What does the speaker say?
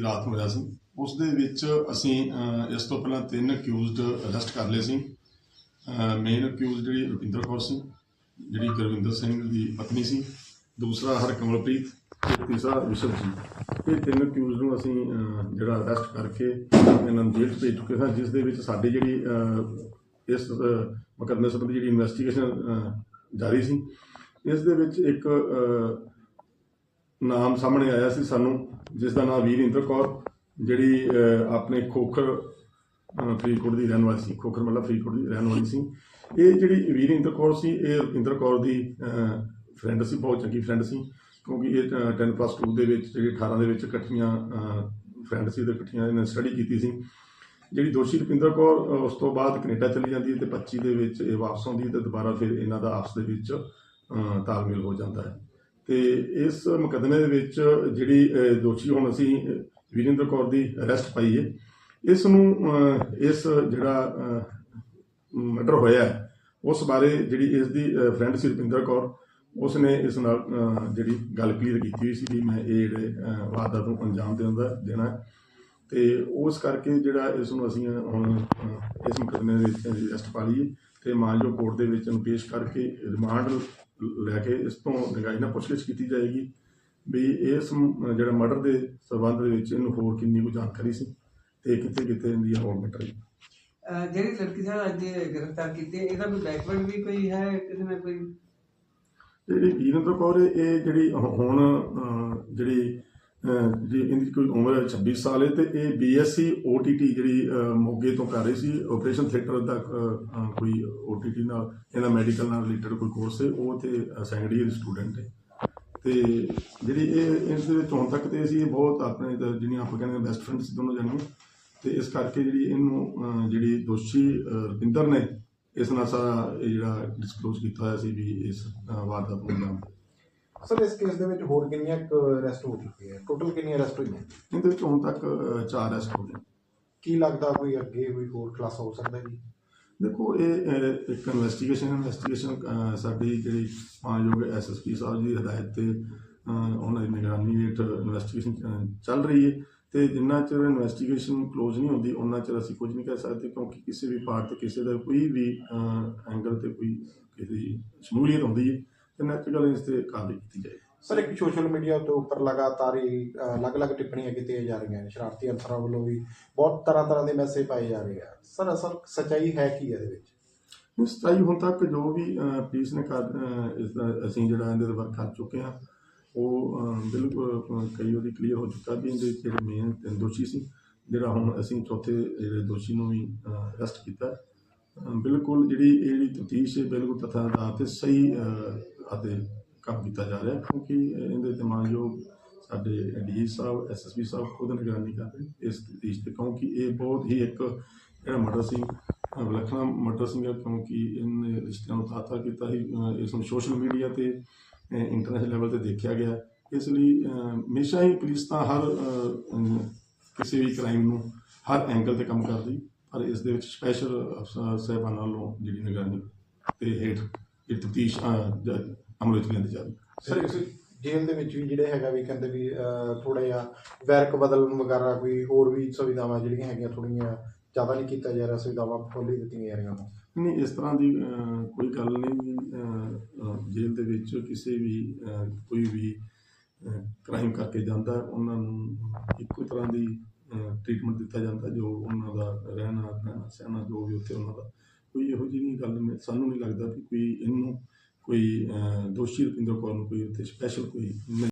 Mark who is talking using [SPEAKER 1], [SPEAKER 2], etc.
[SPEAKER 1] ਰਾਤ ਨੂੰ ਹੋਇਆ ਸੀ। ਉਸ ਦੇ ਵਿੱਚ ਅਸੀਂ ਇਸ ਤੋਂ ਪਹਿਲਾਂ ਤਿੰਨ ਅਕਿਊਜ਼ਡ ਅਰੈਸਟ ਕਰ ਲਏ ਸੀ। ਮੇਨ ਅਕਿਊਜ਼ ਜਿਹੜੀ ਰੁਪਿੰਦਰ ਕੌਰ ਸੀ ਜਿਹੜੀ ਗੁਰਵਿੰਦਰ ਸਿੰਘ ਦੀ ਪਤਨੀ ਸੀ। ਦੂਸਰਾ ਹਰਕਮਲਪ੍ਰੀਤ ਤੇ ਤੀਸਰਾ ਵਿਸ਼ਵ ਜੀ। ਇਹ ਤਿੰਨ ਅਕਿਊਜ਼ ਨੂੰ ਅਸੀਂ ਜਿਹੜਾ ਅਰੈਸਟ ਕਰਕੇ ਇਹਨਾਂ ਨੂੰ ਜੇਲ੍ਹ ਭੇਜ ਚੁੱਕੇ ਹਾਂ ਜਿਸ ਦੇ ਵਿੱਚ ਸਾਡੀ ਜਿਹੜੀ ਇਸ ਅਹ, ਮੁਕੱਦਮੇ ਸੰਬੰਧੀ ਜਿਹੜੀ ਇਨਵੈਸਟੀਗੇਸ਼ਨ ਜਾਰੀ ਸੀ। ਇਸ ਦੇ ਵਿੱਚ ਇੱਕ ਨਾਮ ਸਾਹਮਣੇ ਆਇਆ ਸੀ ਸਾਨੂੰ, ਜਿਸ ਦਾ ਨਾਮ ਵੀਰਿੰਦਰ ਕੌਰ, ਜਿਹੜੀ ਆਪਣੇ ਖੋਖਰ ਫਰੀਦਕੋਟ ਦੀ ਰਹਿਣ ਵਾਲੀ ਸੀ, ਖੋਖਰ ਮਤਲਬ ਫਰੀਦਕੋਟ ਦੀ ਰਹਿਣ ਵਾਲੀ ਸੀ। ਇਹ ਜਿਹੜੀ ਵੀਰਿੰਦਰ ਕੌਰ ਸੀ, ਇਹ ਰੁਪਿੰਦਰ ਕੌਰ ਦੀ ਫਰੈਂਡ ਸੀ, ਬਹੁਤ ਚੰਗੀ ਫਰੈਂਡ ਸੀ, ਕਿਉਂਕਿ ਇਹ 10 ਪਲੱਸ 2 ਦੇ ਵਿੱਚ, ਜਿਹੜੀ 18 ਦੇ ਵਿੱਚ ਇਕੱਠੀਆਂ ਫਰੈਂਡ ਸੀ ਤੇ ਇਕੱਠੀਆਂ ਇਹਨਾਂ ਸਟੱਡੀ ਕੀਤੀ ਸੀ। ਜਿਹੜੀ ਦੋਸ਼ੀ ਰੁਪਿੰਦਰ ਕੌਰ ਉਸ ਤੋਂ ਬਾਅਦ ਕੈਨੇਡਾ ਚਲੀ ਜਾਂਦੀ ਹੈ ਤੇ 25 ਦੇ ਵਿੱਚ ਇਹ ਵਾਪਸ ਆਉਂਦੀ ਹੈ ਤੇ ਦੁਬਾਰਾ ਫਿਰ ਇਹਨਾਂ ਦਾ ਆਪਸ ਦੇ ਵਿੱਚ ਤਾਲਮੇਲ ਹੋ ਜਾਂਦਾ ਹੈ। ਤੇ ਇਸ ਮੁਕੱਦਮੇ ਦੇ ਵਿੱਚ ਜਿਹੜੀ ਅਹ, ਦੋਸ਼ੀ ਹੁਣ ਅਸੀਂ ਅਹ, ਵੀਰਿੰਦਰ ਕੌਰ ਦੀ ਅਰੈਸਟ ਪਾਈ ਹੈ। ਇਸ ਨੂੰ ਇਸ ਜਿਹੜਾ ਮਰਡਰ ਹੋਇਆ ਉਸ ਬਾਰੇ ਜਿਹੜੀ ਇਸ ਦੀ ਫਰੈਂਡ ਸੀ ਰੁਪਿੰਦਰ ਕੌਰ ਉਸ ਨੇ ਇਸ ਨਾਲ ਜਿਹੜੀ ਗੱਲ ਕਲੀਅਰ ਕੀਤੀ ਹੋਈ ਸੀ ਕਿ ਮੈਂ ਇਹ ਜਿਹੜੇ ਵਾਰਦਾਤ ਨੂੰ ਅੰਜਾਮ ਦੇਣ ਦਾ ਦੇਣਾ ਤੇ ਉਸ ਕਰਕੇ ਜਿਹੜਾ ਇਸ ਨੂੰ ਅਸੀਂ ਹੁਣ ਇਸ ਮੁਕੱਦਮੇ ਦੇ ਵਿੱਚ ਅਰੈਸਟ ਪਾ ਲਈਏ ਤੇ ਮਾਨਜੋ ਕੋਰਟ ਦੇ ਵਿੱਚ ਪੇਸ਼ ਕਰਕੇ ਰਿਮਾਂਡ ਲੈ ਕੇ ਇਸ ਤੋਂ ਨਿਗਾਹੀ ਨਾਲ ਪੁੱਛਗਿੱਛ ਕੀਤੀ ਜਾਏਗੀ ਵੀ ਇਸ ਜਿਹੜਾ ਮਰਡਰ ਦੇ ਸਬੰਧ ਦੇ ਵਿੱਚ ਇਹਨੂੰ ਹੋਰ ਕਿੰਨੀ ਕੁ ਜਾਣਕਾਰੀ ਸੀ ਤੇ ਕਿੱਥੇ ਕਿੱਥੇ ਇਹਦੀ ਹੋਰ ਮੈਟਰ
[SPEAKER 2] ਜਿਹੜੀ ਲੜਕੀ ਸਾਹਿਬ ਅੱਜ ਗ੍ਰਿਫਤਾਰ ਕੀਤੀ ਇਹਦਾ ਕੋਈ ਬੈਕਵਰਡ ਵੀ ਕੋਈ ਹੈ ਕਿਸੇ ਨਾ ਕੋਈ?
[SPEAKER 1] ਜਿਹੜੀ ਵੀਰਿੰਦਰ ਕੌਰ ਇਹ ਜਿਹੜੀ ਹੁਣ ਜਿਹੜੀ ਜੀ ਇਹਦੀ ਕੋਈ ਉਮਰ ਹੈ 26 ਸਾਲ ਹੈ ਤੇ ਇਹ ਬੀਐਸਸੀ ਓਟੀਟੀ ਜਿਹੜੀ ਮੋਗੇ ਤੋਂ ਕਰ ਰਹੀ ਸੀ ਆਪਰੇਸ਼ਨ ਥੀਏਟਰ ਦਾ ਅਹ, ਅਹ, ਕੋਈ ਓਟੀਟੀ ਨਾਲ ਇਹਦਾ ਮੈਡੀਕਲ ਨਾਲ ਰਿਲੇਟਡ ਕੋਈ ਕੋਰਸ ਹੈ ਉਹ ਤੇ ਸੈਕੰਡ ਈਅਰ ਸਟੂਡੈਂਟ ਹੈ। ਤੇ ਜਿਹੜੀ ਇਹ ਇਸ ਦੇ ਵਿੱਚ ਹੁਣ ਤੱਕ ਤੇ ਅਸੀਂ ਇਹ ਬਹੁਤ ਆਪਣੇ ਜਿਹੜੀਆਂ ਆਪਾਂ ਕਹਿੰਦੇ ਬੈਸਟ ਫਰੈਂਡਸ ਦੋਨੋਂ ਜਾਣੇ ਤੇ ਇਸ ਕਰਕੇ ਜਿਹੜੀ ਇਹਨੂੰ ਜਿਹੜੀ ਦੋਸ਼ੀ ਰਵਿੰਦਰ ਨੇ ਇਸ ਨਾਲ ਸਾਰਾ ਇਹ ਜਿਹੜਾ ਡਿਸਕਲੋਜ਼ ਕੀਤਾ ਹੋਇਆ ਸੀ ਵੀ ਇਸ ਅਹ, ਵਾਰਦਾਤ ਨੂੰ
[SPEAKER 3] ਸਰ ਇਸ ਕੇਸ ਦੇ ਵਿੱਚ ਹੋਰ ਕਿੰਨੀਆਂ ਅਰੈਸਟ ਹੋ ਚੁੱਕੀਆਂ ਟੋਟਲ ਕਿੰਨੀਆਂ ਅਰੈਸਟ ਹੋਈਆਂ
[SPEAKER 1] ਇਹਦੇ ਵਿੱਚ ਹੁਣ ਤੱਕ ਅਹ, ਚਾਰ ਅਰੈਸਟ ਹੋ ਗਏ।
[SPEAKER 3] ਕੀ ਲੱਗਦਾ ਕੋਈ ਅੱਗੇ ਕੋਈ ਹੋਰ ਖੁਲਾਸਾ ਹੋ ਸਕਦਾ ਜੀ?
[SPEAKER 1] ਦੇਖੋ ਇਹ ਅਹ, ਇੱਕ ਇਨਵੈਸਟੀਗੇਸ਼ਨ ਇਨਵੈਸਟੀਗੇਸ਼ਨ ਸਾਡੀ ਜਿਹੜੀ ਮਾਨਯੋਗ ਐਸਐਸਪੀ ਸਾਹਿਬ ਜੀ ਦੀ ਹਦਾਇਤ ਤੇ ਅਹ, ਉਹਨਾਂ ਦੀ ਨਿਗਰਾਨੀ ਹੇਠ ਇਨਵੈਸਟੀਗੇਸ਼ਨ ਚੱਲ ਰਹੀ ਹੈ ਤੇ ਜਿੰਨਾ ਚਿਰ ਇਨਵੈਸਟੀਗੇਸ਼ਨ ਕਲੋਜ਼ ਨਹੀਂ ਹੁੰਦੀ ਉਹਨਾਂ ਚਿਰ ਅਸੀਂ ਕੁਝ ਨਹੀਂ ਕਹਿ ਸਕਦੇ ਕਿਉਂਕਿ ਕਿਸੇ ਵੀ ਪਾਰਟ ਤੇ ਕਿਸੇ ਦਾ ਕੋਈ ਵੀ ਐਂਗਲ ਤੇ ਕੋਈ ਕਿਸੇ ਦੀ ਸ਼ਮੂਲੀਅਤ ਹੁੰਦੀ ਹੈ। ਤੇ ਨੈਚੁਰਲ ਇਸ ਤੇ ਕਾਰਵਾਈ ਕੀਤੀ ਜਾਏ
[SPEAKER 3] ਸਰ ਇੱਕ ਸੋਸ਼ਲ ਮੀਡੀਆ ਤੋਂ ਉੱਪਰ ਲਗਾਤਾਰ ਹੀ ਅਲੱਗ-ਅਲੱਗ ਟਿੱਪਣੀਆਂ ਕੀਤੀਆਂ ਜਾ ਰਹੀਆਂ ਨੇ। ਸ਼ਰਾਰਤੀ ਅਨਸਰਾਂ ਵੱਲੋਂ ਵੀ ਬਹੁਤ ਤਰ੍ਹਾਂ ਤਰ੍ਹਾਂ ਦੇ ਮੈਸੇਜ ਪਾਏ ਜਾ ਰਹੇ ਆ। ਸਰ ਅਸਲ ਸੱਚਾਈ ਹੈ ਕੀ ਇਹਦੇ ਵਿੱਚ?
[SPEAKER 1] ਇਸ ਸਚਾਈ ਹੁਣ ਤੱਕ ਜੋ ਵੀ ਅਹ, ਪੁਲਿਸ ਨੇ ਕਰ ਅਹ, ਇਸ ਦਾ ਅਸੀਂ ਜਿਹੜਾ ਇਹਦੇ ਤੇ ਵਰਕ ਕਰ ਚੁੱਕੇ ਹਾਂ ਉਹ ਅਹ, ਬਿਲਕੁਲ ਅਹ, ਕਈ ਉਹਦੀ ਕਲੀਅਰ ਹੋ ਚੁੱਕਾ ਵੀ ਇਹਦੇ ਜਿਹੜੇ ਮੇਨ ਦੋਸ਼ੀ ਸੀ ਜਿਹੜਾ ਹੁਣ ਅਸੀਂ ਚੌਥੇ ਜਿਹੜੇ ਦੋਸ਼ੀ ਨੂੰ ਵੀ ਅਰੈਸਟ ਕੀਤਾ ਬਿਲਕੁਲ ਜਿਹੜੀ ਇਹ ਜਿਹੜੀ ਤਫਤੀਸ਼ ਹੈ ਬਿਲਕੁਲ ਤਥਾ ਦਾ ਤੇ ਸਹੀ ਅਤੇ ਕੰਮ ਕੀਤਾ ਜਾ ਰਿਹਾ, ਕਿਉਂਕਿ ਇਹਦੇ ਤੇ ਮਾਨਯੋਗ ਸਾਡੇ ਡੀ ਸਾਹਿਬ ਐਸਐਸਪੀ ਸਾਹਿਬ ਖੁਦ ਨਿਗਰਾਨੀ ਕਰ ਰਹੇ ਇਸ ਤਫਤੀਸ਼ ਤੇ, ਕਿਉਂਕਿ ਇਹ ਬਹੁਤ ਹੀ ਇੱਕ ਜਿਹੜਾ ਮਰਡਰ ਸੀ ਵਿਲੱਖਣਾ ਮਰਡਰ ਸੀਗਾ ਕਿਉਂਕਿ ਇਹਨੇ ਰਿਸ਼ਤਿਆਂ ਨੂੰ ਤਾਤਾ ਕੀਤਾ ਸੀ ਇਸ ਨੂੰ ਸੋਸ਼ਲ ਮੀਡੀਆ ਤੇ ਇੰਟਰਨੈਸ਼ਨਲ ਲੈਵਲ ਤੇ ਦੇਖਿਆ ਗਿਆ। ਇਸ ਲਈ ਹਮੇਸ਼ਾ ਹੀ ਪੁਲਿਸ ਤਾਂ ਹਰ ਕਿਸੇ ਵੀ ਕ੍ਰਾਈਮ ਨੂੰ ਹਰ ਐਂਗਲ ਤੇ ਕੰਮ ਕਰਦੀ। ਪਰ ਇਸ ਦੇ ਵਿੱਚ ਸਪੈਸ਼ਲ ਅਫਸਰ ਸਾਹਿਬਾਨਾਂ ਵੱਲੋਂ ਜਿਹੜੀ ਨਿਗਰਾਨੀ ਤੇ ਹੇਠ ਇਹ ਤਫਤੀਸ਼ ਅਮਲ ਵਿੱਚ ਲਿਆਂਦੀ ਜਾ ਰਹੀ
[SPEAKER 3] ਸਰ ਇਸ ਜੇਲ੍ਹ ਦੇ ਵਿੱਚ ਵੀ ਜਿਹੜੇ ਹੈਗਾ ਵੀ ਕਹਿੰਦੇ ਵੀ ਥੋੜਾ ਜਿਹਾ ਵੈਰਕ ਬਦਲਣ ਵਗੈਰਾ ਕੋਈ ਹੋਰ ਵੀ ਸੁਵਿਧਾਵਾਂ ਜਿਹੜੀਆਂ ਹੈਗੀਆਂ ਥੋੜੀਆਂ ਜ਼ਿਆਦਾ ਨਹੀਂ ਕੀਤਾ ਜਾ ਰਿਹਾ ਸੁਵਿਧਾਵਾਂ ਖੋਲੀ ਦਿੱਤੀਆਂ ਜਾ ਰਹੀਆਂ
[SPEAKER 1] ਨਹੀਂ ਇਸ ਤਰ੍ਹਾਂ ਦੀ ਕੋਈ ਗੱਲ ਨਹੀਂ ਜੇਲ੍ਹ ਦੇ ਵਿੱਚ ਕਿਸੇ ਵੀ ਕੋਈ ਵੀ ਕ੍ਰਾਈਮ ਕਰਕੇ ਜਾਂਦਾ ਉਹਨਾਂ ਨੂੰ ਇੱਕੋ ਤਰ੍ਹਾਂ ਦੀ ਟ੍ਰੀਟਮੈਂਟ ਦਿੱਤਾ ਜਾਂਦਾ ਜੋ ਉਹਨਾਂ ਦਾ ਰਹਿਣਾ ਖਾਣਾ ਸਹਿਣਾ ਜੋ ਵੀ ਉੱਥੇ ਉਹਨਾਂ ਦਾ ਕੋਈ ਇਹੋ ਜਿਹੀ ਨਹੀਂ ਗੱਲ ਮੈਂ- ਸਾਨੂੰ ਨਹੀਂ ਲੱਗਦਾ ਕਿ ਕੋਈ ਇਹਨੂੰ ਕੋਈ ਅਹ, ਦੋਸ਼ੀ ਰੁਪਿੰਦਰ ਕੌਰ ਨੂੰ ਕੋਈ ਉੱਥੇ ਸਪੈਸ਼ਲ ਕੋਈ